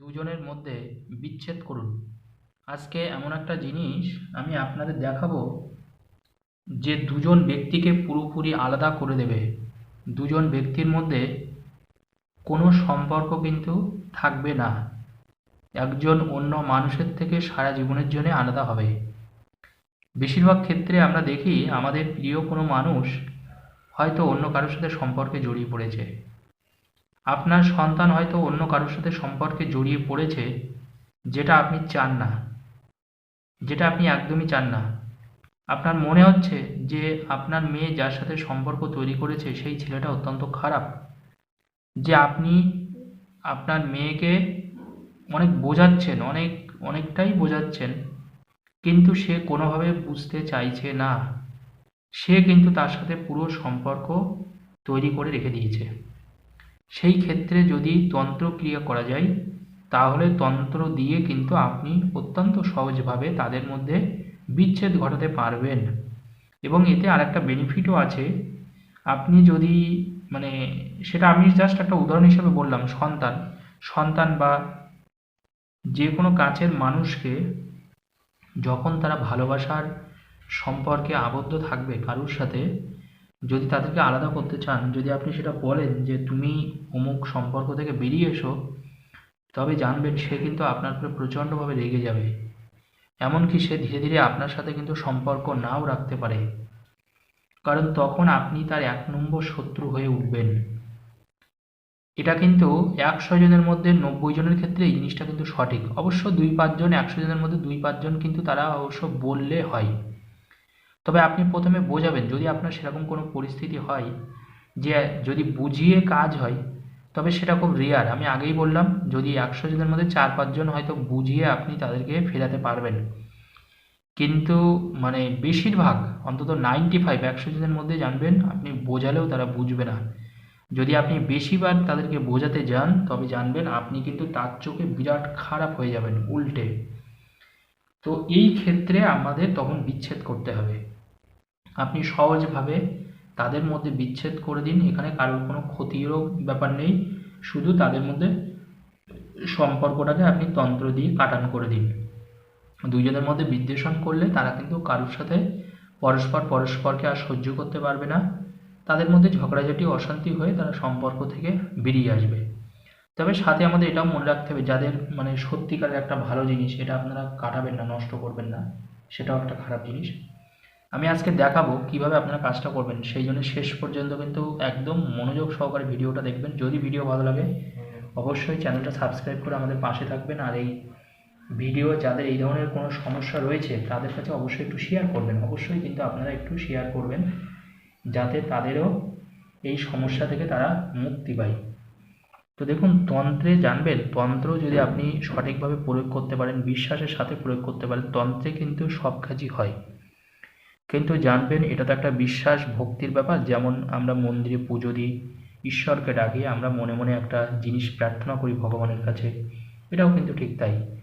দুজনের মধ্যে বিচ্ছেদ করুন। আজকে এমন একটা জিনিস আমি আপনাদের দেখাবো, যে দুজন ব্যক্তিকে পুরোপুরি আলাদা করে দেবে। দুজন ব্যক্তির মধ্যে কোনো সম্পর্ক কিন্তু থাকবে না। একজন অন্য মানুষের থেকে সারা জীবনের জন্য আলাদা হবে। বেশিরভাগ ক্ষেত্রে আমরা দেখি আমাদের প্রিয় কোনো মানুষ হয়তো অন্য কারোর সাথে সম্পর্কে জড়িয়ে পড়েছে। আপনার সন্তান হয়তো অন্য কারোর সাথে সম্পর্কে জড়িয়ে পড়েছে, যেটা আপনি চান না। যেটা আপনি একদমই চান না। আপনার মনে হচ্ছে যে আপনার মেয়ে যার সাথে সম্পর্ক তৈরি করেছে, সেই ছেলেটা অত্যন্ত খারাপ। যে আপনি আপনার মেয়েকে অনেক বোঝাচ্ছেন, অনেক, অনেকটাই বোঝাচ্ছেন, কিন্তু সে কোনোভাবে বুঝতে চাইছে না। সে কিন্তু তার সাথে পুরো সম্পর্ক তৈরি করে রেখে দিয়েছে। সেই ক্ষেত্রে যদি তন্ত্রক্রিয়া করা যায়, তাহলে তন্ত্র দিয়ে কিন্তু আপনি অত্যন্ত সহজভাবে তাদের মধ্যে বিচ্ছেদ ঘটাতে পারবেন। এবং এতে আরেকটা বেনিফিটও আছে। আপনি যদি মানে সেটা আমি জাস্ট একটা উদাহরণ হিসেবে বললাম, সন্তান। সন্তান বা যে কোনো কাছের মানুষকে যখন তারা ভালোবাসার সম্পর্কে আবদ্ধ থাকবে কারুর সাথে যদি তাদেরকে আলাদা করতে চান, যদি আপনি সেটা বলেন যে তুমি অমুক সম্পর্ক থেকে বেরিয়ে এসো, তবে জানবেন সে কিন্তু আপনার উপরে প্রচণ্ডভাবে রেগে যাবে। এমনকি সে ধীরে ধীরে আপনার সাথে কিন্তু সম্পর্ক নাও রাখতে পারে। কারণ তখন আপনি তার এক নম্বর শত্রু হয়ে উঠবেন। এটা কিন্তু একশো জনের মধ্যে নব্বই জনের ক্ষেত্রে এই জিনিসটা কিন্তু সঠিক। অবশ্য দুই পাঁচজন, একশো জনের মধ্যে দুই পাঁচজন কিন্তু তারা অবশ্য বললে হয়। তবে আপনি প্রথমে বোঝাবেন, যদি আপনার সেরকম কোনো পরিস্থিতি হয় যে যদি বুঝিয়ে কাজ হয়, তবে সেটা খুব রেয়ার আমি আগেই বললাম, যদি একশো জনের মধ্যে চার পাঁচজন হয়তো বুঝিয়ে আপনি তাদেরকে ফেরাতে পারবেন। কিন্তু মানে বেশিরভাগ, অন্তত নাইনটি ফাইভ একশো জনের মধ্যে জানবেন, আপনি বোঝালেও তারা বুঝবে না। যদি আপনি বেশিবার তাদেরকে বোঝাতে যান, তবে জানবেন আপনি কিন্তু তার চোখে বিরাট খারাপ হয়ে যাবেন, উল্টে। তো এই ক্ষেত্রে আমাদের তখন বিচ্ছেদ করতে হবে। আপনি সহজভাবে তাদের মধ্যে বিচ্ছেদ করে দিন। এখানে কারোর কোনো ক্ষতিরও ব্যাপার নেই। শুধু তাদের মধ্যে সম্পর্কটাকে আপনি তন্ত্র দিয়ে কাটান করে দিন। দুইজনের মধ্যে বিদ্বেষণ করলে তারা কিন্তু কারোর সাথে পরস্পর পরস্পরকে আর সহ্য করতে পারবে না। তাদের মধ্যে ঝগড়াঝাটি, অশান্তি হয়ে তারা সম্পর্ক থেকে বেরিয়ে আসবে। তবে সাথে আমাদের এটাও মনে রাখতে হবে, যাদের মানে সত্যিকারের একটা ভালো জিনিস, এটা আপনারা কাটাবেন না, নষ্ট করবেন না, সেটাও একটা খারাপ জিনিস। আমি আজকে দেখাবো কীভাবে আপনারা কাজটা করবেন। সেই জন্য শেষ পর্যন্ত কিন্তু একদম মনোযোগ সহকারে ভিডিওটা দেখবেন। যদি ভিডিও ভালো লাগে, অবশ্যই চ্যানেলটা সাবস্ক্রাইব করে আমাদের পাশে থাকবেন। আর এই ভিডিও যাদের এই ধরনের কোনো সমস্যা রয়েছে, তাদের কাছে অবশ্যই একটু শেয়ার করবেন। অবশ্যই কিন্তু আপনারা একটু শেয়ার করবেন, যাতে তাদেরও এই সমস্যা থেকে তারা মুক্তি পায়। তো দেখুন, তন্ত্রে জানবেন, তন্ত্র যদি আপনি সঠিকভাবে প্রয়োগ করতে পারেন, বিশ্বাসের সাথে প্রয়োগ করতে পারেন, তন্ত্রে কিন্তু সব কাজই হয়। কিন্তু জানবেন, এটা তো একটা বিশ্বাস ভক্তির ব্যাপার। যেমন আমরা মন্দিরে পুজো দিই, ঈশ্বরকে ডাকি, আমরা মনে মনে একটা জিনিস প্রার্থনা করি ভগবানের কাছে। এটাও কিন্তু ঠিক তাই।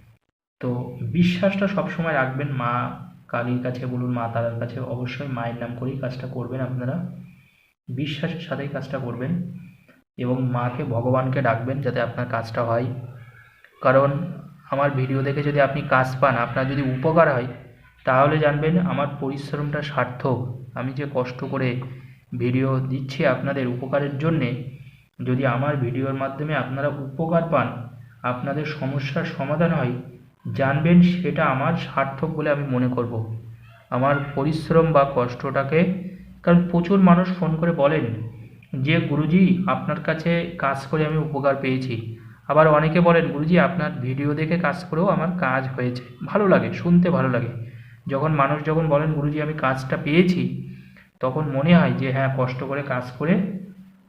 তো বিশ্বাসটা সবসময় রাখবেন, মা কালীর কাছে বলুন, মা তারার কাছে অবশ্যই মায়ের নাম করেই কাজটা করবেন আপনারা। বিশ্বাসের সাথেই কাজটা করবেন এবং মাকে, ভগবানকে ডাকবেন যাতে আপনার কাজটা হয়। কারণ আমার ভিডিও দেখে যদি আপনি কাজ পান, আপনার যদি উপকার হয় তাহলে জানবেন আমার পরিশ্রমটা সার্থক। আমি যে কষ্ট করে ভিডিও দিচ্ছি আপনাদের উপকারের জন্যে, যদি আমার ভিডিওর মাধ্যমে আপনারা উপকার পান, আপনাদের সমস্যার সমাধান হয়, জানবেন সেটা আমার সার্থক বলে আমি মনে করব। আমার পরিশ্রম বা কষ্টটাকে, কারণ প্রচুর মানুষ ফোন করে বলেন যে, গুরুজি, আপনার কাছে কাজ করে আমি উপকার পেয়েছি। আবার অনেকে বলেন, গুরুজি, আপনার ভিডিও দেখে কাজ করেও আমার কাজ হয়েছে। ভালো লাগে, শুনতে ভালো লাগে। যখন মানুষ যখন বলেন, গুরুজি, আমি কাজটা পেয়েছি, তখন মনে হয় যে হ্যাঁ কষ্ট করে কাজ করে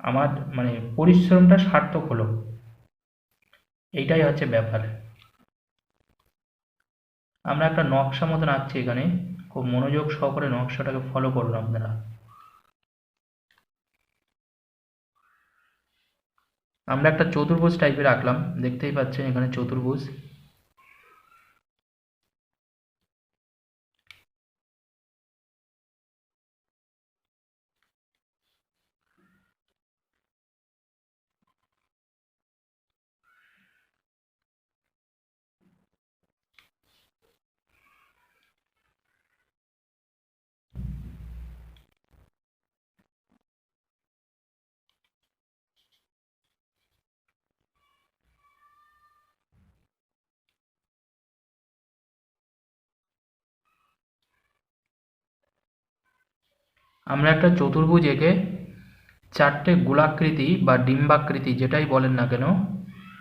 আমার মানে পরিশ্রমটা সার্থক হলো। এইটাই হচ্ছে ব্যাপার। আমরা একটা নকশা মতন আঁকছি এখানে। খুব মনোযোগ সহকারে নকশাটাকে ফলো করুন আপনারা আমরা একটা চতুর্ভুজ টাইপের আঁকলাম। দেখতেই পাচ্ছেন এখানে চতুর্ভুজ। আমরা একটা চতুর্ভুজ এঁকে চারটে গোলাকৃতি বা ডিম্বাকৃতি যেটাই বলেন না কেন,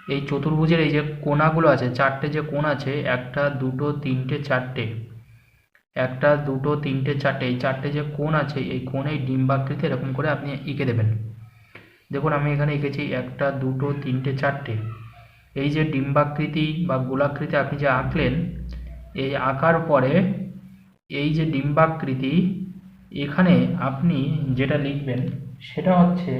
এই চতুর্ভুজের এই যে কোণাগুলো আছে, চারটে যে কোণ আছে, একটা, দুটো, তিনটে, চারটে, একটা, দুটো, তিনটে, চারটে, এই চারটে যে কোণ আছে, এই কোণে ডিম্বাকৃতি এরকম করে আপনি এঁকে দেবেন। দেখুন, আমি এখানে এঁকেছি একটা, দুটো, তিনটে, চারটে। এই যে ডিম্বাকৃতি বা গোলাকৃতি আপনি যে আঁকলেন, এই আঁকার পরে এই যে ডিম্বাকৃতি এখানে আপনি যেটা লিখবেন সেটা হচ্ছে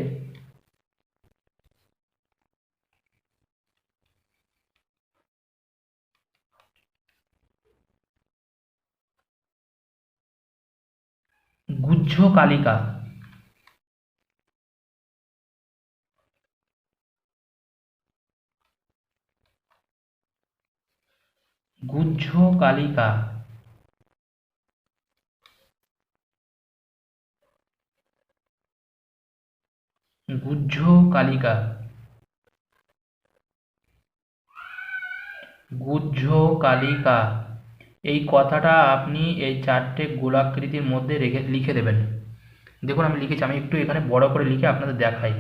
গুহ্য কালিকা। গুহ্য কালিকা গুহ্য কালিকা গুহ্য কালিকা এই কথাটা আপনি এই চারটে গোলাকৃতির মধ্যে রেখে, লিখে দেবেন। দেখুন, আমি লিখেছি, আমি একটু এখানে বড় করে লিখে আপনাদের দেখাই।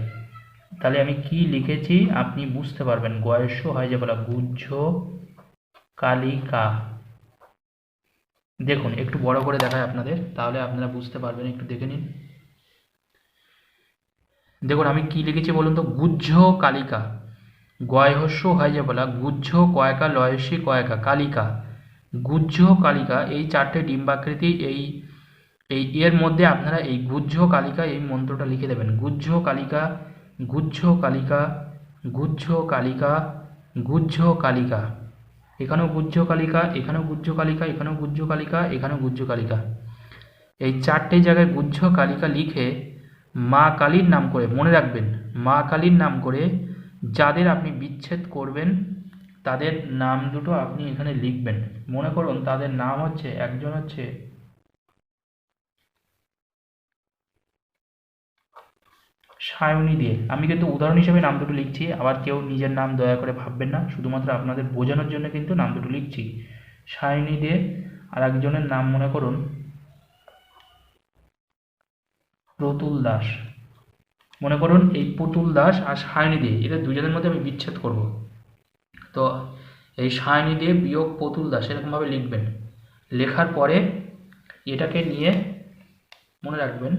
তাহলে আমি কি লিখেছি? আপনি বুঝতে পারবেন গয়েস্য হয় যে বলা গুহ্য কালিকা দেখুন, একটু বড় করে দেখায় আপনাদের, তাহলে আপনারা বুঝতে পারবেন, একটু দেখে নিন। দেখুন, আমি কি লিখেছি বলুন তো? গুহ্য কালিকা। গয়হস্য হয় যে বলা, গুহ্য কয়কা লয়সী কয়কা কালিকা। গুহ্য কালিকা, এই চারটে ডিম্বাকৃতি, এই এই, এর মধ্যে আপনারা এই গুহ্য কালিকা এই মন্ত্রটা লিখে দেবেন। গুহ্য কালিকা গুহ্য কালিকা গুহ্য কালিকা গুহ্য কালিকা। এখানেও গুহ্য কালিকা, এখানেও গুহ্য কালিকা, এখানেও গুহ্য কালিকা, এখানেও গুহ্য কালিকা। এই চারটে জায়গায় গুহ্য কালিকা লিখে মা কালীর নাম করে, মনে রাখবেন, মা কালীর নাম করে যাদের আপনি বিচ্ছেদ করবেন, তাদের নাম দুটো আপনি এখানে লিখবেন। মনে করুন, তাদের নাম হচ্ছে, একজন হচ্ছে সায়নী দিয়ে আমি কিন্তু উদাহরণ হিসেবে নাম দুটো লিখছি, আবার কেউ নিজের নাম দয়া করে ভাববেন না, শুধুমাত্র আপনাদের বোঝানোর জন্য কিন্তু নাম দুটো লিখছি। সায়নী দে আর একজনের নাম মনে করুন প্রতুল দাস। মনে করুন এই পুতুল দাস আর সায়নী দে, এদের দুজনের মধ্যে আমি বিচ্ছেদ করব। তো এই সায়নী দে বিয়োগ পুতুল দাস, এরকমভাবে লিখবেন। লেখার পরে এটাকে নিয়ে, মনে রাখবেন,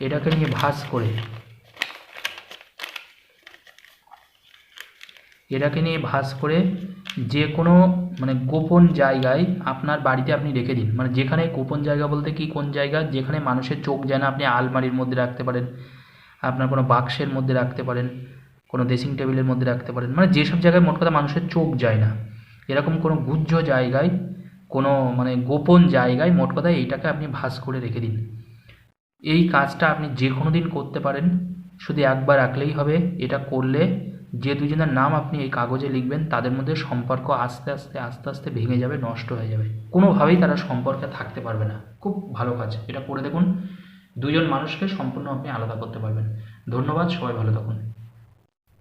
এটাকে নিয়ে ভাঁজ করে। এটাকে নিয়ে ভাঁজ করে যে কোনো মানে গোপন জায়গায় আপনার বাড়িতে আপনি রেখে দিন। মানে যেখানে গোপন জায়গা বলতে কি, কোন জায়গা? যেখানে মানুষের চোখ যায় না আপনি আলমারির মধ্যে রাখতে পারেন, আপনার কোনো বাক্সের মধ্যে রাখতে পারেন, কোনো ড্রেসিং টেবিলের মধ্যে রাখতে পারেন। মানে যেসব জায়গায় মোট কথা মানুষের চোখ যায় না, এরকম কোনো গুহ্য জায়গায়, কোনো মানে গোপন জায়গায় মোট কথা এইটাকে আপনি ভাঁজ করে রেখে দিন। এই কাজটা আপনি যে কোনো দিন করতে পারেন। শুধু একবার রাখলেই হবে। এটা করলে যে দুজনের নাম আপনি এই কাগজে লিখবেন, তাদের মধ্যে সম্পর্ক আস্তে আস্তে আস্তে আস্তে ভেঙে যাবে, নষ্ট হয়ে যাবে। কোনোভাবেই তারা সম্পর্কে থাকতে পারবে না। খুব ভালো কাজ। এটা করে দেখুন। দুজন মানুষকে সম্পূর্ণ আপনি আলাদা করতে পারবেন। ধন্যবাদ। সবাই ভালো থাকুন।